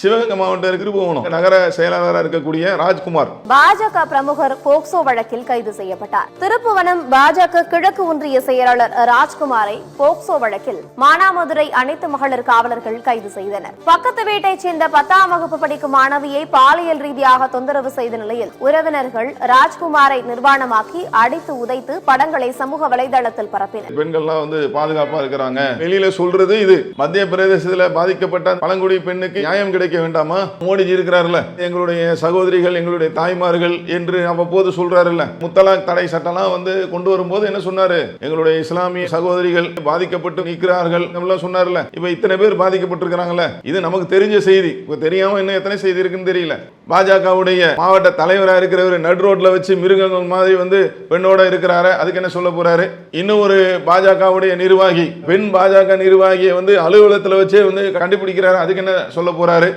சிவகங்கை மாவட்டம் திருபுவனம் நகர செயலாளராக இருக்கக்கூடிய ராஜ்குமார். பாஜக பிரமுகர் போக்சோ வழக்கில் கைது செய்யப்பட்டார். திருப்புவனம் பாஜக கிழக்கு ஒன்றிய செயலாளர் ராஜ்குமாரை போக்சோ வழக்கில் மானாமதுரை அனைத்து மகளிர் காவலர்கள் கைது செய்தனர். பக்கத்து வீட்டைச் சேர்ந்த பத்தாம் வகுப்பு படிக்கும் மாணவியை பாலியல் ரீதியாக தொந்தரவு செய்த நிலையில் உறவினர்கள் ராஜ்குமாரை நிர்வாணமாக்கி அடித்து உதைத்து படங்களை சமூக வலைதளத்தில் பரப்பினர். பெண்கள்லாம் வந்து பாதுகாப்பா இருக்கிறாங்க. வெளியில சொல்றது இது. மத்திய பிரதேசத்துல பாதிக்கப்பட்ட பழங்குடி பெண்ணுக்கு நியாயம் கிடைக்க வேண்டாமா? மோடிஜி இருக்கிறார்ல எங்களுடைய சகோதரிகள் எங்களுடைய தாய்மார்கள் என்று அவ்வப்போது சொல்றாருல்ல. முத்தலாக் தடை சட்டம்லாம் வந்து கொண்டு வரும்போது என்ன சொன்னாரு? எங்களுடைய இஸ்லாமிய சகோதரிகள் பாதிக்கப்பட்டு நிற்கிறார்கள் எல்லாம் சொன்னார்ல இப்ப இத்தனை பேர் பாதிக்கப்பட்டிருக்கிறாங்கல்ல. இது நமக்கு தெரிஞ்ச செய்தி. இப்ப தெரியாம இன்னும் எத்தனை செய்தி இருக்குன்னு தெரியல. பாஜகவுடைய மாவட்ட தலைவராக இருக்கிறவர் நடு ரோட்ல வச்சு மிருகங்கள் மாதிரி வந்து பெண்ணோட இருக்கிறாரு. அதுக்கு என்ன சொல்ல போறாரு? இன்னும் ஒரு பாஜகவுடைய நிர்வாகி பெண் பாஜக நிர்வாகியை வந்து அலுவலகத்தில் வச்சே வந்து கண்டுபிடிக்கிறாரு. அதுக்கு என்ன சொல்ல போறாரு?